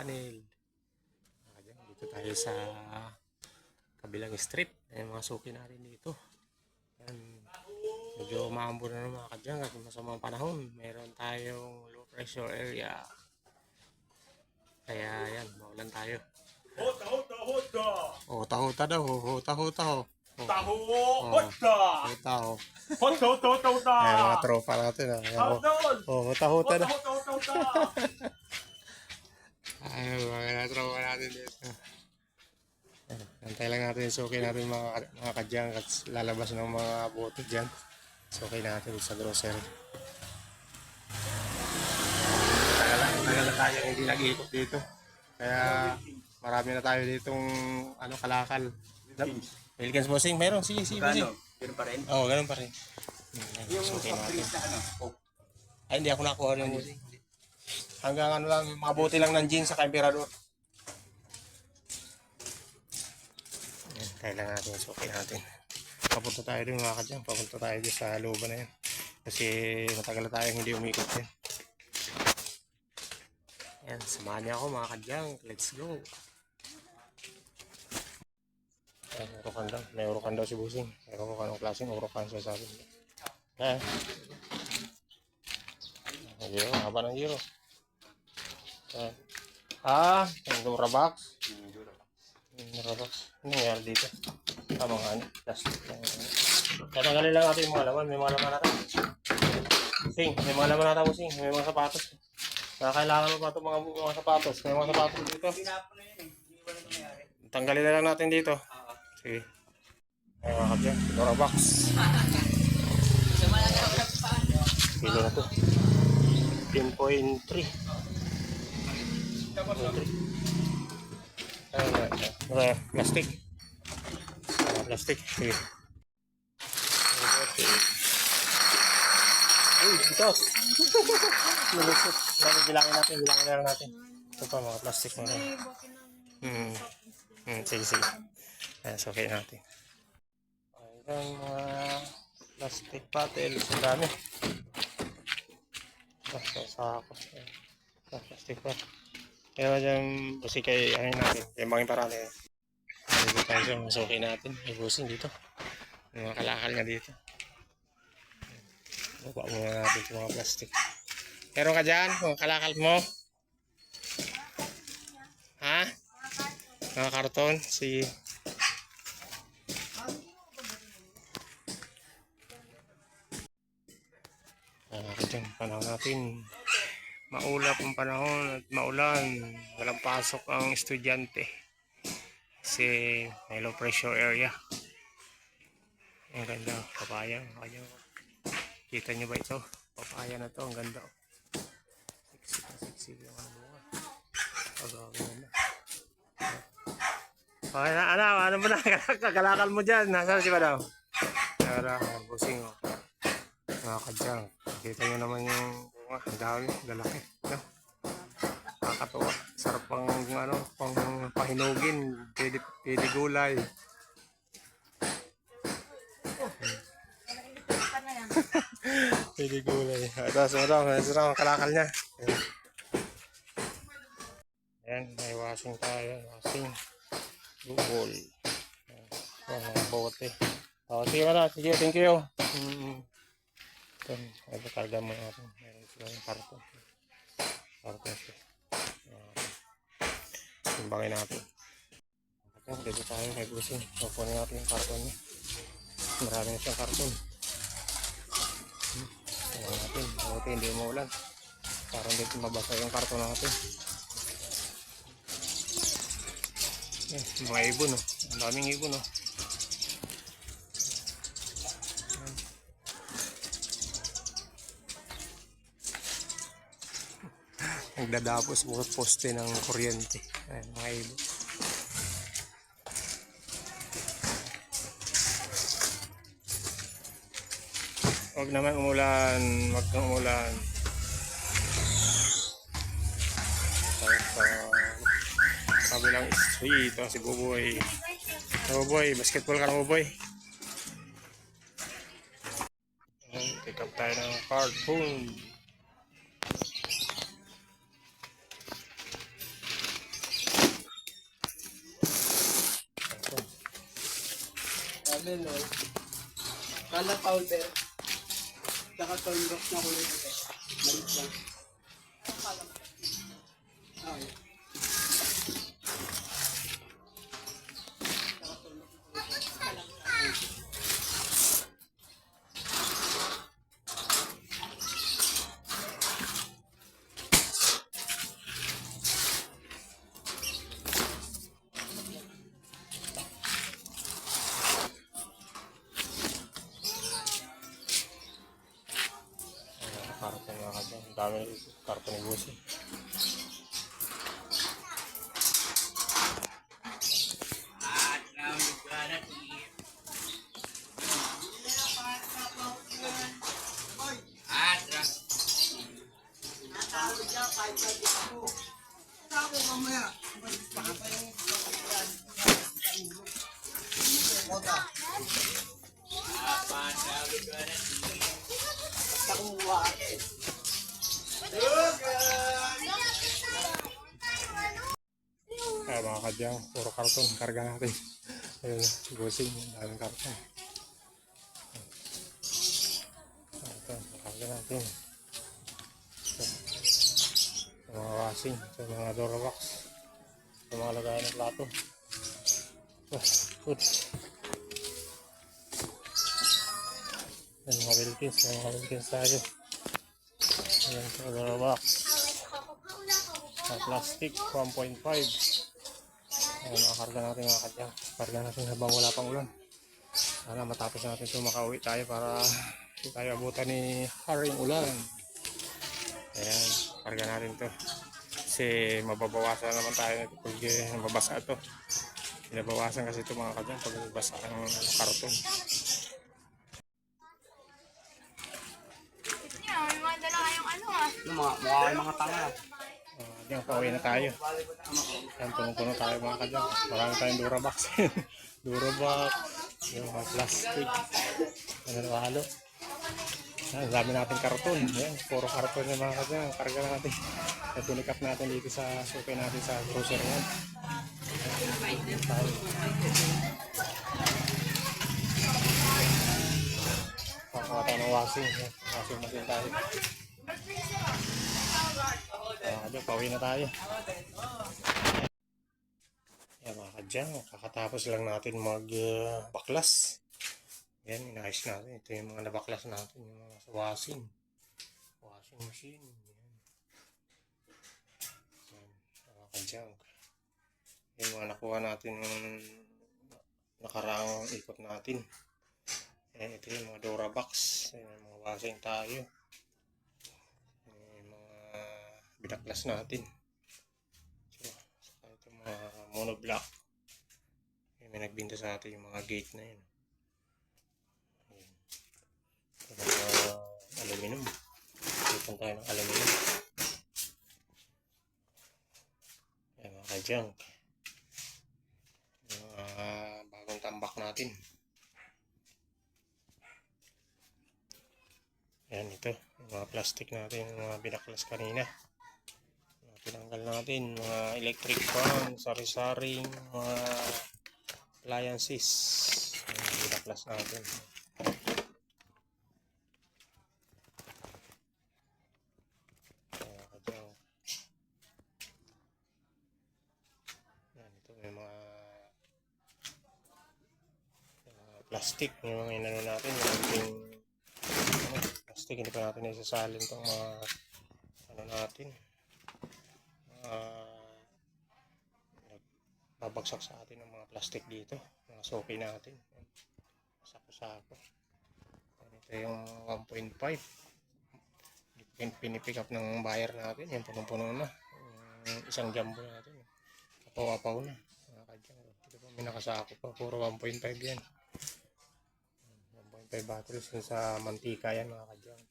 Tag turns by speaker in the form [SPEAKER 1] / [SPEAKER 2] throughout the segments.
[SPEAKER 1] channel. Mga kadyang, dito tayo sa kabilang street. Ayan mga suki natin dito. Ayan, medyo maambon na ng mga kadyang at masamang panahon. Meron tayong low pressure area. Kaya yan, maulan tayo.
[SPEAKER 2] Hota, hota, hota!
[SPEAKER 1] Oh, taho-ta daw. Huta-huta ho. Oh,
[SPEAKER 2] Taho, hota!
[SPEAKER 1] huta ho.
[SPEAKER 2] Hota, hota, hota, hota!
[SPEAKER 1] Ayan mga tropa natin. ah. Ayan, oh. Oh, huta-huta
[SPEAKER 2] Hota,
[SPEAKER 1] na.
[SPEAKER 2] hota, hota, hota!
[SPEAKER 1] Antay lang natin yung suki natin mga, mga kadyang at lalabas ng mga bote dyan. Suki natin sa grocery. Tagal tagal na tayo hindi nag-iikot dito. Kaya marami na tayo ditong ano, kalakal. Wilkins Bossing, meron. Sige, sige, Bossing.
[SPEAKER 2] Ganun pa rin?
[SPEAKER 1] Oo, oh, ganun pa rin. Yung suki natin.
[SPEAKER 2] na ano? Oh.
[SPEAKER 1] Ay, hindi ako nakuha ng bote. Hanggang ano lang, mga bote lang ng jeans sa emperador. Kailangan natin suki natin. Papunta tayo dun mga kadyang. Papunta tayo dun sa looban na yan. Kasi matagal na tayo hindi umikot yan. Ayan, samahan niyo ako mga kadyang. Let's go. Ayan, urukan daw. May urukan daw si Busing. Ewan ko kung anong klaseng urukan siya sabi. Ayan. Giro, haba ng giro. Ah, ang Durabox. Yung nakabox. Ano nangyari dito? Ah, mga ano, plastic. Tatanggalin lang natin yung mga laman. May mga laman natin. Sing, may mga laman natin mo sing. May mga sapatos. Nakakailangan mo pa ito mga, mga sapatos. May mga sapatos dito. Tanggalin na lang natin dito. Sige. Ayan mga kapdyan, Dora box. Kilo na to. 10.3. 10.3 uh, plastic uh, plastic sige uy ito lulusot bakit bilangin natin bilangin na lang natin ito pa mga plastic mo na hmm. sige sige ayan okay natin ayan mga plastic bottles ang dami basta sa ako plastic bottles kaya dyan, busi kay, ano natin, yung mga parali. Dito tayo sa masuki natin. May busing dito. Mga kalakal nga dito. Baba muna natin sa mga plastic. Meron ka dyan? Mga kalakal mo? Ha? Mga karton? Sige. Ah, dyan, panahon natin. Maulap ang panahon at maulan. Walang pasok ang estudyante. Kasi may low pressure area. Ang ganda, papaya. papaya. Kita nyo ba ito? Papaya na to, ang ganda. Sexy na sexy yung ano bunga. Pagawin na. Okay na, ano, ano mo na, kakalakal mo dyan. Nasaan si Madam? Kakalakal, busing oh. Mga kadyang. Kita nyo naman yung Ang dami, lalaki. No? Nakakatuwa. Sarap pang, ano, pang pahinugin. Pwede, pwede gulay. Pwede gulay. Ito, sunod ako. Sunod ako, kalakal niya. Ayan. May washing tayo. Washing. Google. Ayan, mga bote. Oh, sige sige, thank you. Mm. Ito, ito karga mo natin. Meron sila yung karton. Karton siya. Timbangin natin. Ito, dito tayo kay Busing. Kukunin natin yung karton niya. Marami na siyang karton. Ayan natin. Buti hindi umuulan. Para hindi mabasa yung karton natin. Eh, mga ibon oh. Ang daming ibon oh. Nagdadapos mga poste ng kuryente. Ayan, mga ibon. Huwag naman umulan. Huwag kang umulan. Sa kabilang street. Ito si Buboy. Buboy, basketball ka na Buboy. Pick up tayo ng cartoon.
[SPEAKER 3] Color powder. Tsaka tondok na kulay puti. Malit lang.
[SPEAKER 1] Mga kadyan. Ang dami Kadyang, puro karton, karga natin. Ayun, gusing, daming karton. Ito, karga natin. Ito. Sa mga washing, sa mga Dorobox, sa mga lagayan ng plato. Oh, good. Yan mga Wilkins, yan mga Wilkins tayo. Ayan, sa. Sa plastic, 1.5. Ayan, makakarga natin mga kadyang. Karga natin habang wala pang ulan. Sana matapos natin ito makauwi tayo para hindi tayo abutan ni haring ulan. Ayan, karga natin to. Kasi mababawasan naman tayo pag eh, mabasa ito. Pinabawasan kasi ito mga kadyang pag basa ang karton.
[SPEAKER 4] Mga kayong ano ah.
[SPEAKER 3] Yung mga, kayong mga tanga.
[SPEAKER 1] Diyan, pauwi na tayo. Yan, punong-puno tayo mga kadyang. Marami tayong Durabox. Durabox, yung mga plastic. Ano na halo. Yan, dami natin karton. Yan, puro karton yung mga kadyang. Karga natin. At pinikap natin dito sa suki natin sa grocery yan. Yan, ng washing. Yan, washing machine tayo. Mga kadyang, pauwi na tayo. Yan mga kadyang, kakatapos lang natin mag-baklas. Yan, inayos natin. Ito yung mga nabaklas natin, yung mga sa washing. Washing machine. Yan. Yan, mga kadyang. Yung mga nakuha natin nung nakaraang ikot natin. Yan, ito yung mga Durabox. Yan, yung mga washing tayo. Yan, yung mga binaklas natin. So, saka ito mga monoblock. Yan, may nagbinta sa atin yung mga gate na yun. Ayan. Ito mga aluminum. Ipan tayo ng aluminum. Yan mga ka-junk. Mga bagong tambak natin. Yan ito. Yung mga plastic natin. Yung mga binaklas kanina. Mga tinanggal natin. Mga electric fan, sari-saring, mga appliances. Yung binaklas natin. Yan, ito mga mga plastic. Yung mga inano natin. Yung ano, plastic. Hindi pa natin isasalin itong mga ano natin. Babagsak sa atin ng mga plastic dito. Mga soki natin. Sako-sako. Ito yung 1.5 pin pinipick up ng buyer natin. Yan, punong-puno na. Yung isang jumbo natin. Apaw-apaw na. Mga kadyang. Ito pa, may nakasako pa. Puro 1.5 yan. 1.5 batteries yun sa mantika yan mga kadyang.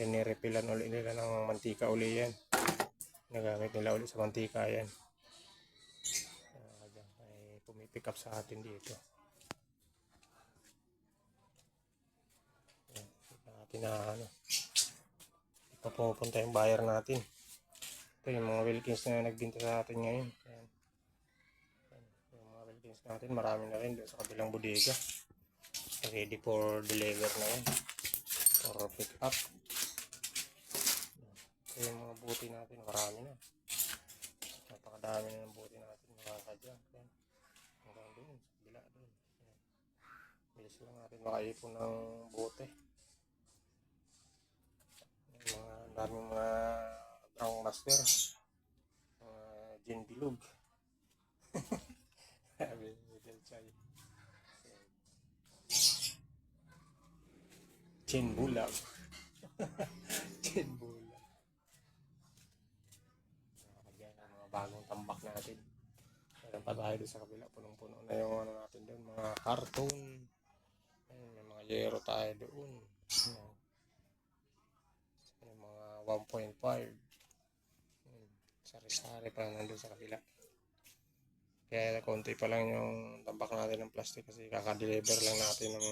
[SPEAKER 1] Yan, nirepilan ulit nila ng mantika uli yan. Nagamit nila ulit sa mantika yan. Kadyang, ay pumipick up sa atin dito. Yan, natin na ano. Pumupunta yung buyer natin. Ito yung mga Wilkins na nagbinta sa atin ngayon. Yan. Yan, yung mga Wilkins natin. Marami na rin doon sa kabilang bodega. Ready for deliver na yan. For pick up. Ito yung mga buti natin. Marami na. Napakadami na ng buti natin. Mga kadyang. Yan. Hanggang doon. Sa kabila doon. Bilis lang natin makaipon ng bote. Yan, Mga daming mga brown master. Mga gin bilog. Sabi ni Del Chay. Gin bulag. pa tayo doon sa kabila. Punong-puno na yung ano natin doon. Mga karton. Ayun, may mga yero tayo doon. May mga 1.5. Ayun, Sari-sari pa nandun sa kabila. Kaya konti pa lang yung tambak natin ng plastic kasi kakadeliver lang natin ng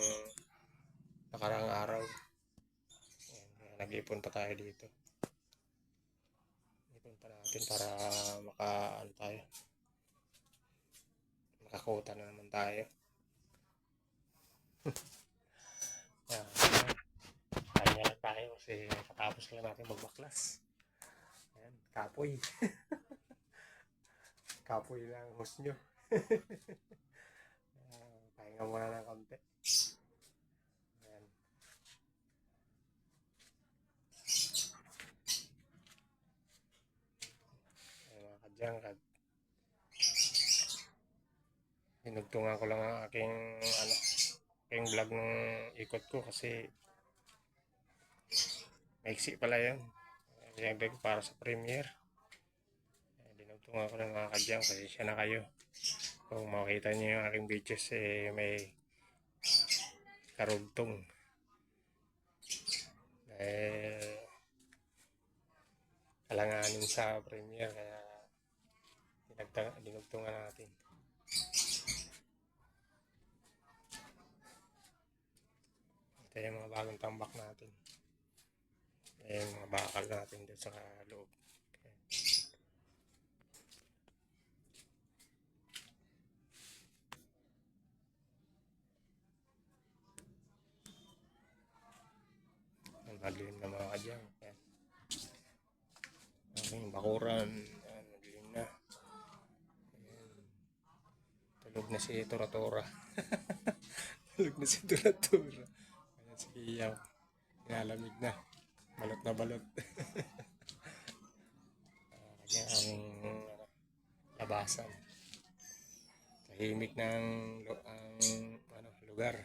[SPEAKER 1] nakarang araw. Nag-ipon pa tayo dito. Ipon pa natin para maka ano tayo. Makakota na naman tayo. Ayan. Kanya lang tayo kasi katapos lang natin magbaklas. Ayan, kapoy. kapoy lang host nyo. uh, pahinga muna ng konti. Ayan. Ayan mga kadyangkad. Hinugtungan ko lang ang aking ano, aking vlog ng ikot ko kasi maiksi pala. Pinagdag ko para sa premiere. Dinugtungan ko ng mga kadyang kasi siya na kayo. Kung makita niyo yung aking videos eh may karugtong. Eh, alanganin sa premiere kaya dinugtungan natin. Ito yung mga bagong tambak natin. Ayan yung mga bakal natin doon sa loob. Okay. Ang madilim na mga kadyang. Ayan. Ayan, bakuran. Ayan, madilim na. Ayan. Tulog na si Tora-Tora. Tulog na si Tora-Tora. Ayan si Kiyaw. Na. Balot na balot. Kanya ano, labasan. Tahimik ng ang ano, lugar.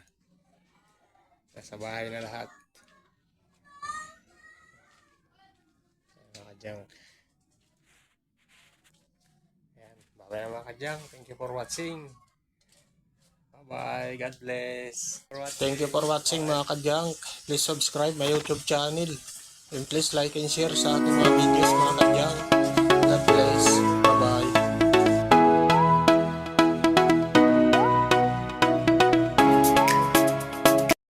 [SPEAKER 1] Nasa bahay na lahat. Mga kadyang. Ayan. Bye na mga kadyang. Thank you for watching. Bye. God bless. Thank you for watching mga kadyank. Please subscribe my YouTube channel. And please like and share sa ating mga videos mga kadyank. God bless.